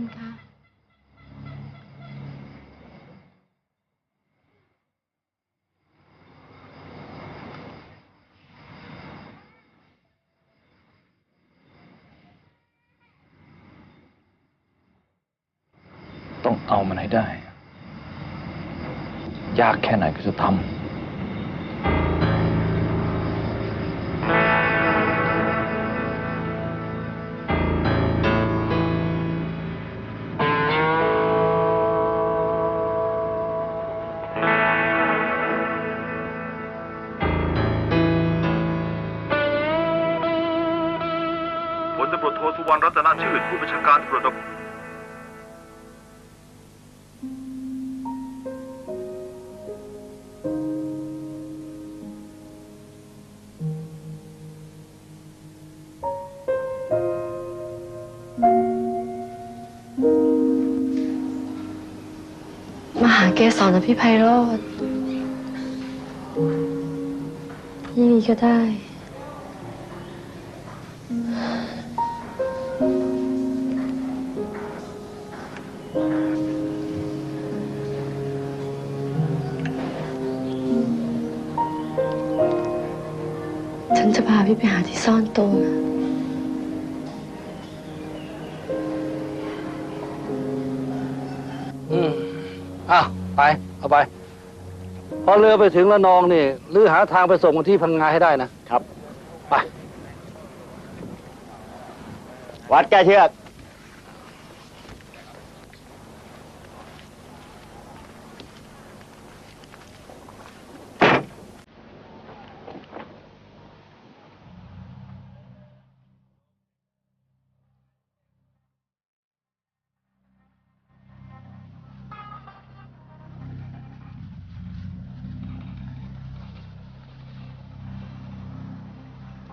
คุณคะต้องเอามันให้ได้ ยากแค่ไหนก็จะทำ การตำรวจนครมาหาเกสรนะพี่ไพโรธยี่นี้ก็ได้ ซ่อนตัวนะอืมอะไปเอาไป พอเรือไปถึงละนองนี่หรือหาทางไปส่งกันที่พังงาให้ได้นะครับ ไป วัดแก้เชือก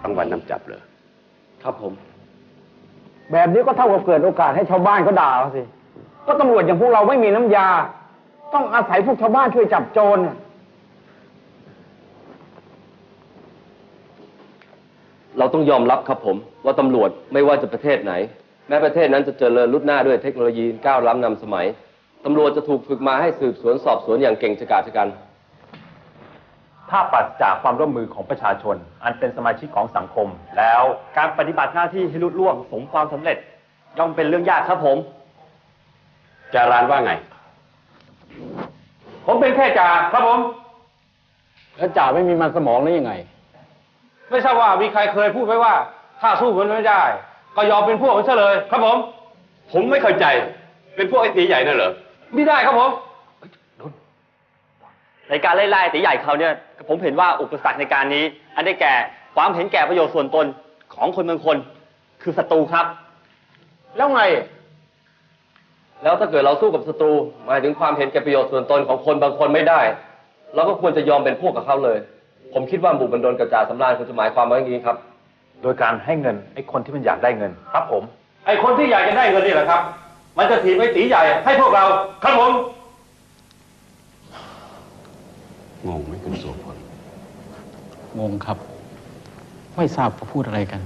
รางวัลนำจับเลย ครับผม แบบนี้ก็เท่ากับเกิดโอกาสให้ชาวบ้านเขาด่าเราสิ ก็ตำรวจอย่างพวกเราไม่มีน้ำยา ต้องอาศัยพวกชาวบ้านช่วยจับโจรน่ะเราต้องยอมรับครับผม ว่าตำรวจไม่ว่าจะประเทศไหน แม้ประเทศนั้นจะเจริญรุดหน้าด้วยเทคโนโลยีก้าวล้ำนำสมัยตำรวจจะถูกฝึกมาให้สืบสวนสอบสวนอย่างเก่งชะกาจชะกัน ถ้าปราศจากความร่วมมือของประชาชน อันเป็นสมาชิกของสังคม แล้วการปฏิบัติหน้าที่ให้ลุล่วงสมความสำเร็จย่อมเป็นเรื่องยากครับผม จารานว่าไง ผมเป็นแค่จ่าครับผม แล้วจ่าไม่มีมันสมองหรือยังไง ไม่ทราบว่ามีใครเคยพูดไว้ว่า ถ้าสู้มันไม่ได้ ก็ยอมเป็นพวกมันเฉลย ครับผม ผมไม่เข้าใจ เป็นพวกไอ้ตีใหญ่นั่นเหรอ ไม่ได้ครับผม ในการไล่ไล่ตีใหญ่เขาเนี่ยผมเห็นว่าอุปสรรคในการนี้ อันได้แก่ความเห็นแก่ประโยชน์ส่วนตนของคนบางคน คือศัตรูครับ แล้วไง แล้วถ้าเกิดเราสู้กับศัตรูหมายถึงความเห็นแก่ประโยชน์ส่วนตนของคนบางคนไม่ได้ เราก็ควรจะยอมเป็นพวกกับเขาเลย ผมคิดว่าหมู่บันดลกระจาสำราญควรจะหมายความว่าอย่างนี้ครับ โดยการให้เงินไอ้คนที่มันอยากได้เงิน ครับผม ไอ้คนที่อยากจะได้เงินนี่แหละครับ มันจะถีบไอ้ตีใหญ่ให้พวกเราครับผม งงไหมคุณโสพลงงครับ ไม่ทราบว่าพูดอะไรกัน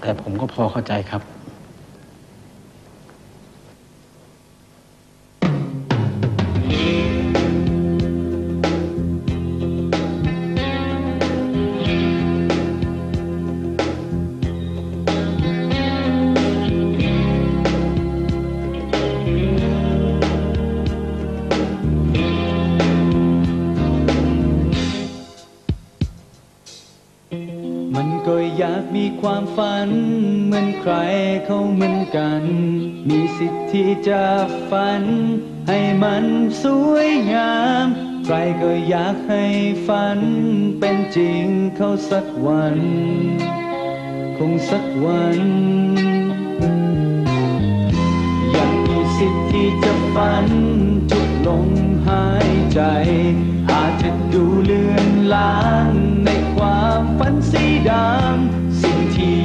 แต่ผมก็พอเข้าใจครับ ความฝันเหมือนใครเขาเหมือนกัน มีสิทธิ์ที่จะฝัน ให้มันสวยงาม ใครก็อยากให้ฝัน เป็นจริงเขาสักวัน คงสักวันอยากมีสิทธิ์ที่จะฝันทุกลมหายใจ อาจจะดูเลือนลางในความฝันสีดำ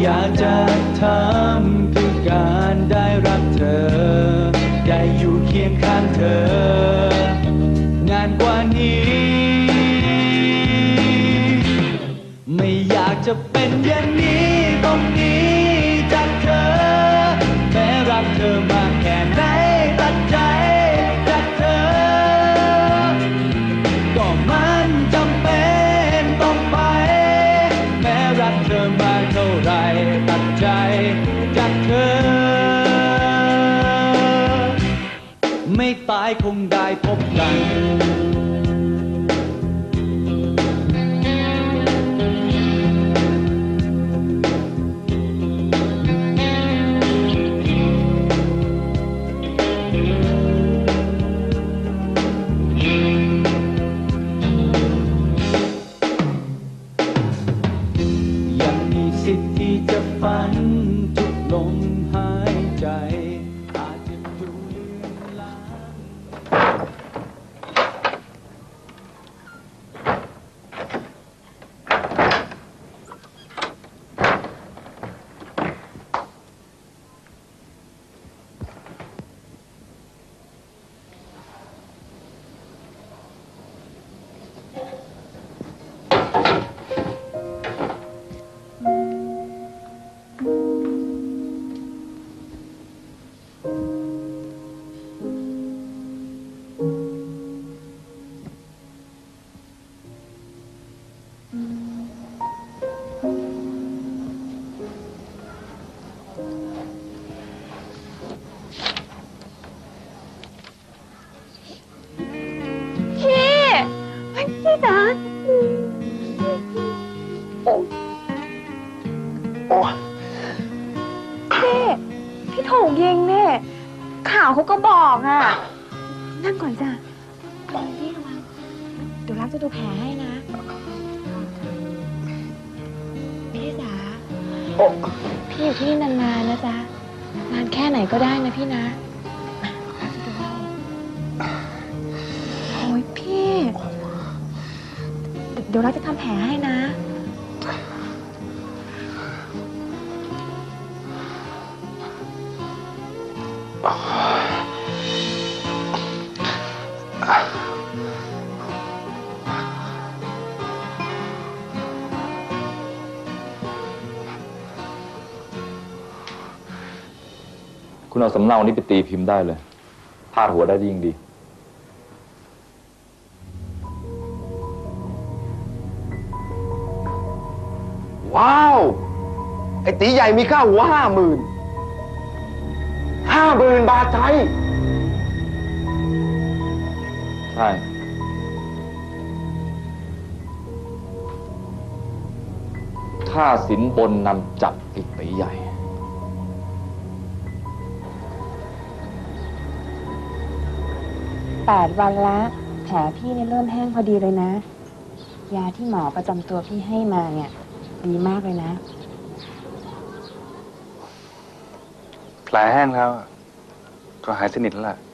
อยากจะทำคือการได้รักเธอ ได้อยู่เคียงข้างเธอ งานกว่านี้ ไม่อยากจะเป็นอย่างนี้ ธอมาเท่าไรตัดใจจากเธอ ไม่ตายคงได้พบกัน เขาก็บอกอะ นั่งก่อนจ้ะพี่ระวังเดี๋ยวรักจะดูแผลให้นะพี่จ๋าพี่อยู่ที่นี่นานๆนะจ๊ะ นานแค่ไหนก็ได้นะพี่นะรักจะดูให้โอ้ยพี่ เดี๋ยวเราจะทำแผลให้นะ คุณเอาสำเนานี้ไปตีพิมพ์ได้เลย พาดหัวได้ยิ่งดี ว้าว ไอ้ตีใหญ่มีค่าหัวห้าหมื่นห้าหมื่นบาทไทย ช่ค่าสินบนนำจับไอ้ตีใหญ่ แปดวันละ แผลพี่เนี่ยเริ่มแห้งพอดีเลยนะ ยาที่หมอประจำตัวพี่ให้มาเนี่ย ดีมากเลยนะ แผลแห้งแล้ว ก็หายสนิทแล้วล่ะ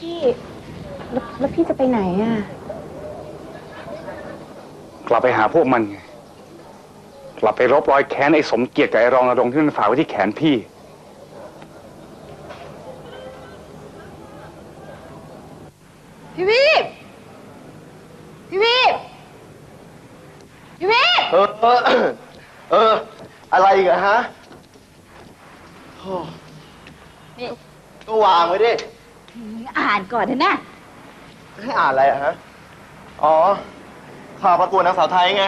พี่แล้วแล้วพี่จะไปไหนอะ กลับไปหาพวกมันไงกลับไปรบรอยแค้นไอ้สมเกียรติกับไอ้รองนรงค์ที่มันฝากไว้ที่แขนพี่ พี่วีบพี่วีบพี่วีบเออเออ เออ อะไรอีกอะฮะโอ้นี่ก็วางไว้ดิ อ่านก่อนเถอะนะ ให้อ่านอะไรอะฮะ อ๋อ ข่าวประกวดนางสาวไทยไง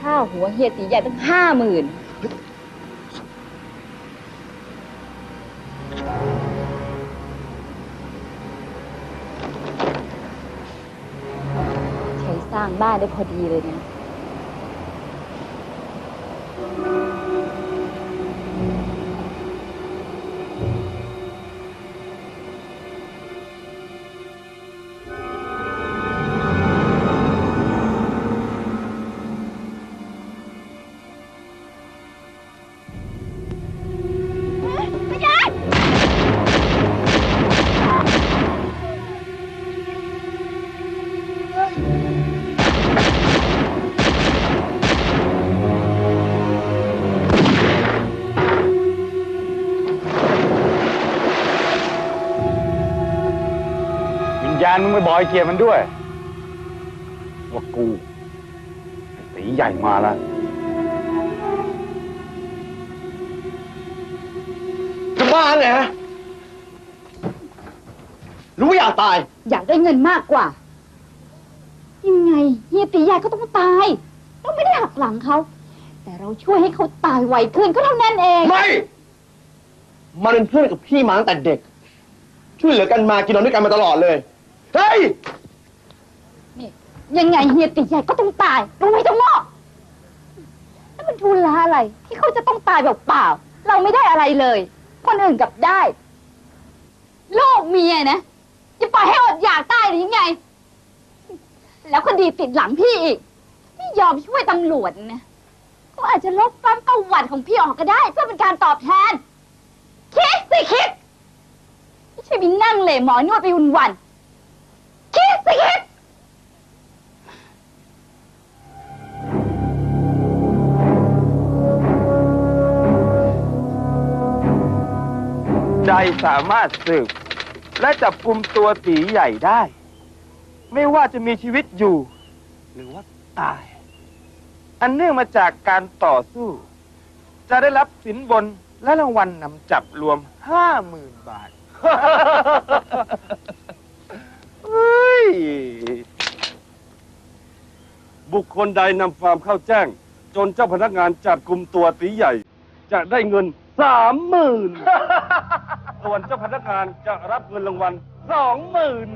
ข้าวหัวเฮียตีใหญ่ตั้งห้าหมื่นใช้สร้างบ้านได้พอดีเลยนะ มึงไปบอยเกียร์มันด้วย ว่ากูไอ้ตีใหญ่มาแล้วจะบ้าไงฮะรู้อยากตาย อยากได้เงินมากกว่า ยังไงเฮียตีใหญ่ก็ต้องตายต้องไม่ได้หักหลังเขาแแต่เราช่วยให้เขาตายไวขึ้นก็เท่านั้นเอง ไม่ มันเป็นเพื่อนกับพี่มาตั้งแต่เด็ก ช่วยเหลือกันมากินนอนด้วยกันมาตลอดเลย เฮ้ย นี่ยังไงเฮียตีใหญ่ก็ต้องตายรู้ไหมทั้งหมดแล้วมันทุลาอะไร ที่เขาจะต้องตายแบบเปล่า เราไม่ได้อะไรเลย คนอื่นกลับได้ลูกเมียนะจะปล่อยให้อดอยากตายหรือยังไง แล้วคดีติดหลังพี่อีกพี่ยอมช่วยตำรวจนะก็อาจจะลบฟังประวัติของพี่ออกก็ได้ เพื่อเป็นการตอบแทน คิดสิคิดไม่ใช่ไปนั่งเหล่หมอนวดไปวันวันๆ สามารถสืบ และจับกลุ่มตัวตีใหญ่ได้ ไม่ว่าจะมีชีวิตอยู่ หรือว่าตาย อันเนื่องมาจากการต่อสู้ จะได้รับสินบนและรางวัลนำจับรวมห้าหมื่นบาทเฮ้ยบุคคลใดนำความเข้าแจ้ง จนเจ้าพนักงานจับกลุ่มตัวตีใหญ่ จะได้เงินสามหมื่น ส่วนเจ้าพนักงานจะรับเงินรางวัลสองหมื่น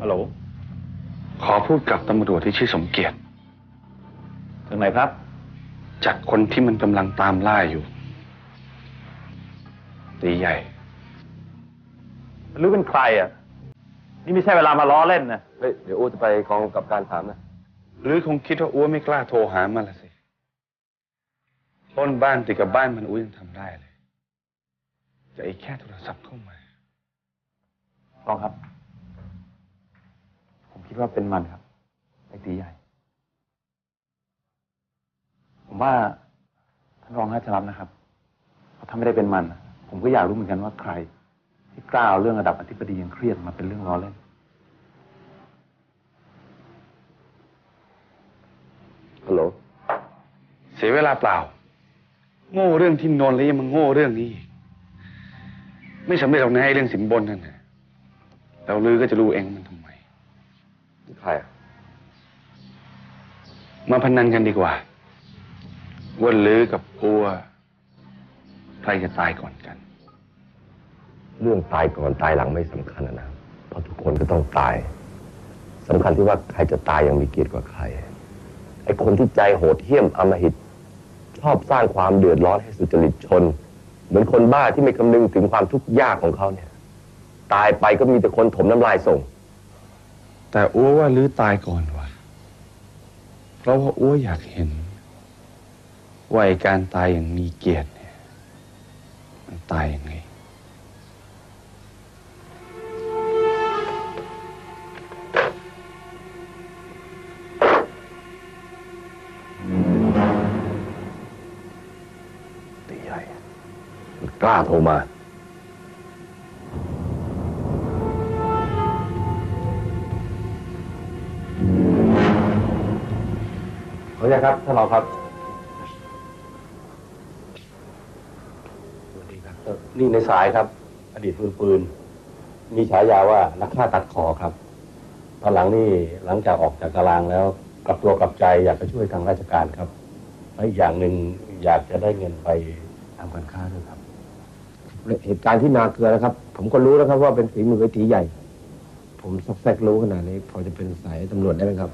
ฮัลโหล ขอพูดกับตำรวจที่ชื่อสมเกียรติ ถึงไหนครับจากคนที่มันกำลังตามล่าอยู่ ตีใหญ่หรือเป็นใครอะ นี่ไม่ใช่เวลามาล้อเล่นนะเฮ้ยเดี๋ยวอู้จะไปกองกับการถามนะหรือคงคิดว่าอ้วไม่กล้าโทรหามันละสิปล้นบ้านติดกับบ้านมันอ้วยังทำได้เลยจะอีกแค่โทรศัพท์เข้ามารองครับ ผมคิดว่าเป็นมันครับไอ้ตีใหญ่ ผมว่าท่านรองน่าจะรับนะครับเพราะถ้าไม่ได้เป็นมัน ผมก็อยากรู้เหมือนกันว่าใคร ที่กล้าเอาเรื่องระดับอธิบดียังเครียดมาเป็นเรื่องล้อเล่น ฮัลโหล เสียเวลาเปล่า โง่เรื่องที่นนท์แล้วยังมาโง่เรื่องนี้อีกไม่สำเร็จหรอกนะไอ้เรื่องสินบนนั่นนะแล้วลือก็จะรู้เองว่ามันทำไม ใครอะมาพนันกันดีกว่าว่าลือกับอัว ใครจะตายก่อนกัน เรื่องตายก่อนตายหลังไม่สำคัญนะเพราะทุกคนก็ต้องตายสำคัญที่ว่าใครจะตายอย่างมีเกียรติกว่าใคร ไอ้คนที่ใจโหดเหี้ยมอำมหิต ชอบสร้างความเดือดร้อนให้สุจริตชน เหมือนคนบ้าที่ไม่คำนึงถึงความทุกข์ยากของเขาเนี่ย ตายไปก็มีแต่คนถมน้ำลายส่ง แต่อัวว่าลือตายก่อนว่ะเพราะว่าอัวอยากเห็นว่าไอ้การตายอย่างมีเกียรติเนี่ย มันตายยังไงตีใหญ่มันกล้าโทรมาขออนุญาตครับท่านรองครับ นี่ในสายครับ อดีตมือปืน มีฉายาว่านักฆ่าตัดคอครับตอนหลังนี่หลังจากออกจากตารางแล้วกลับตัวกลับใจอยากจะช่วยทางราชการครับและอีกอย่างหนึ่งอยากจะได้เงินไปทำการค้าด้วยครับ เหตุการณ์ที่นาเกลือนะครับ ผมก็รู้แล้วครับว่าเป็นฝีมือไอ้ตีใหญ่ ผมซอกแซกรู้ขนาดนี้ พอจะเป็นสายตำรวจได้ไหมครับ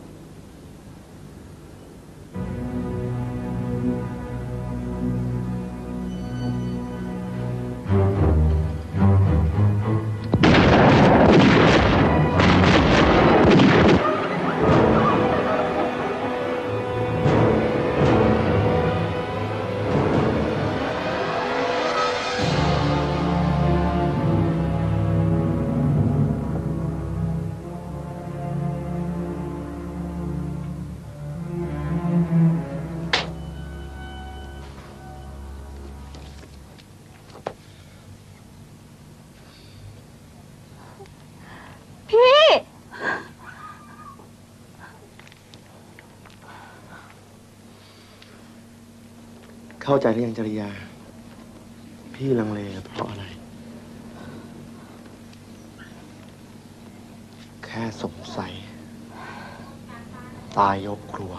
เข้าใจหรือยังจริยา พี่ลังเลเพราะอะไร แค่สงสัย ตายยกครัว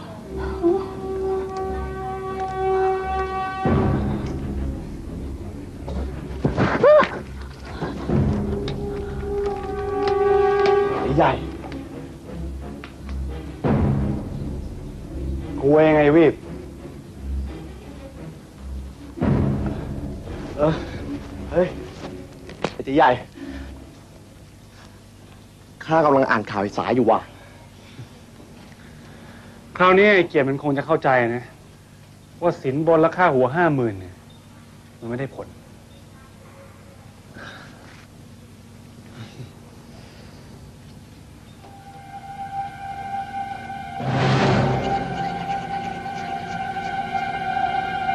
ใหญ่กูเองไงวีบ ใหญ่ ข้ากำลังอ่านข่าวไอ้สายอยู่ว่ะ คราวนี้ไอ้เกียรติมันคงจะเข้าใจนะ ว่าสินบนราคาหัวห้าหมื่นเนี่ยมันไม่ได้ผล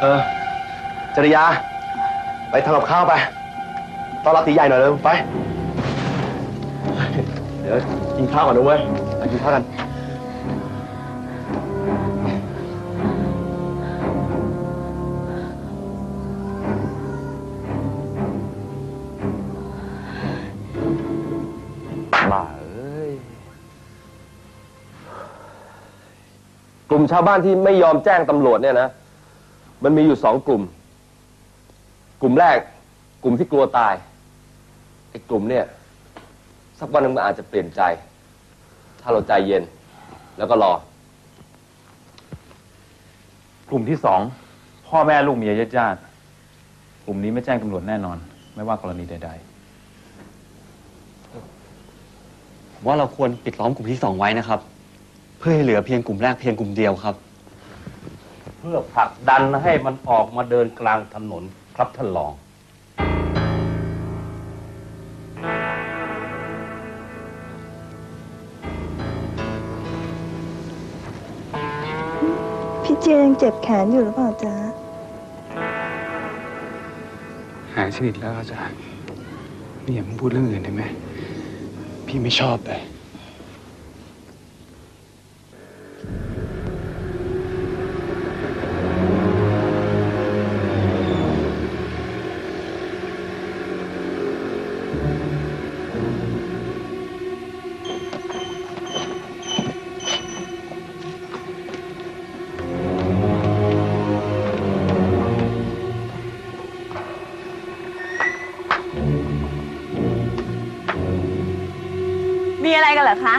เออจริยา ไปทำกับข้าวไป ต้อนรับตีใหญ่หน่อยเร็วไป เดี๋ยวกินข้าวก่อนนะเว้ยไปกินข้าวกัน บ้าเอ้ย กลุ่มชาวบ้านที่ไม่ยอมแจ้งตำรวจเนี่ยนะ มันมีอยู่สองกลุ่ม กลุ่มแรก กลุ่มที่กลัวตาย ไอ้กลุ่มเนี่ย สักวันหนึ่งมันอาจจะเปลี่ยนใจ ถ้าเราใจเย็น แล้วก็รอ กลุ่มที่สองพ่อแม่ลูกเมียญาติญาติๆกลุ่มนี้ไม่แจ้งตำรวจแน่นอน ไม่ว่ากรณีใด ผมว่าเราควรปิดล้อมกลุ่มที่สองไว้นะครับ เพื่อให้เหลือเพียงกลุ่มแรกเพียงกลุ่มเดียวครับ เพื่อผลักดันให้มันออกมาเดินกลางถนนครับท่านรอง เจยังเจ็บแขนอยู่หรือเปล่าจ๊ะ หายสนิทแล้วอาจารย์นี่อยากพูดเรื่องอื่นได้ไหม พี่ไม่ชอบเลย อคะ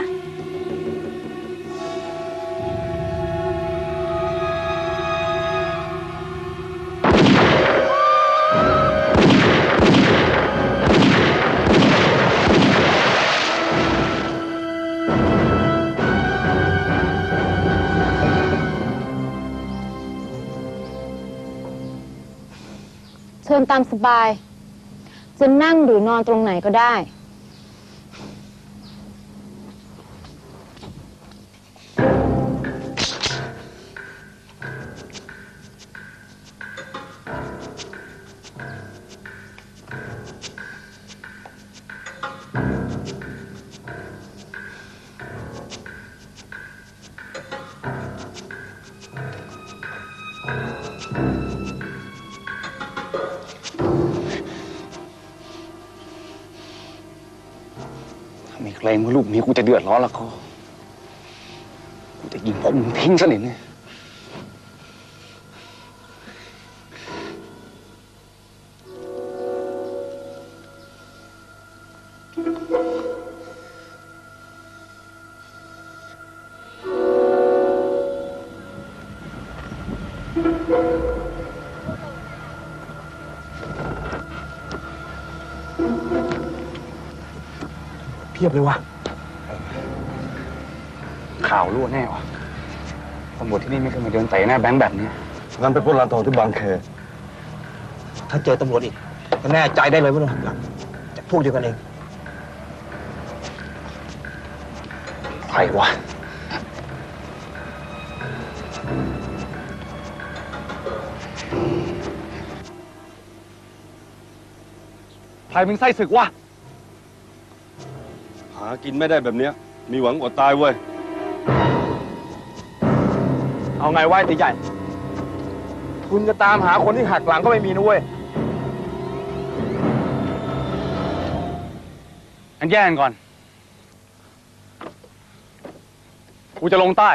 เชิญตามสบาย จะนั่งหรือนอนตรงไหนก็ได้ เกรงว่าลูกเมียกูจะเดือดร้อนแล้วก็ กูจะยิงพวกมึงทิ้งสนิทเนี่ย พียบเลยวะข่าวรั่วแน่วะตำรวจที่นี่ไม่เคยมาเดินเตะหน้าแบงค์แบบนี้งั้นไปปล้นร้านทองที่บางแคถ้าเจอตำรวจอีกก็แน่ใจได้เลยว่าเราหักหลังจะพวกเดียวกันเองใครวะใครมึงไส้ศึกวะหา กินไม่ได้แบบเนี้ย มีหวังอดตายเว้ย เอาไงไหวตีใหญ่ คุณจะตามหาคนที่หักหลังก็ไม่มีนะเว้ยอันแย่งกันก่อน กูจะลงใต้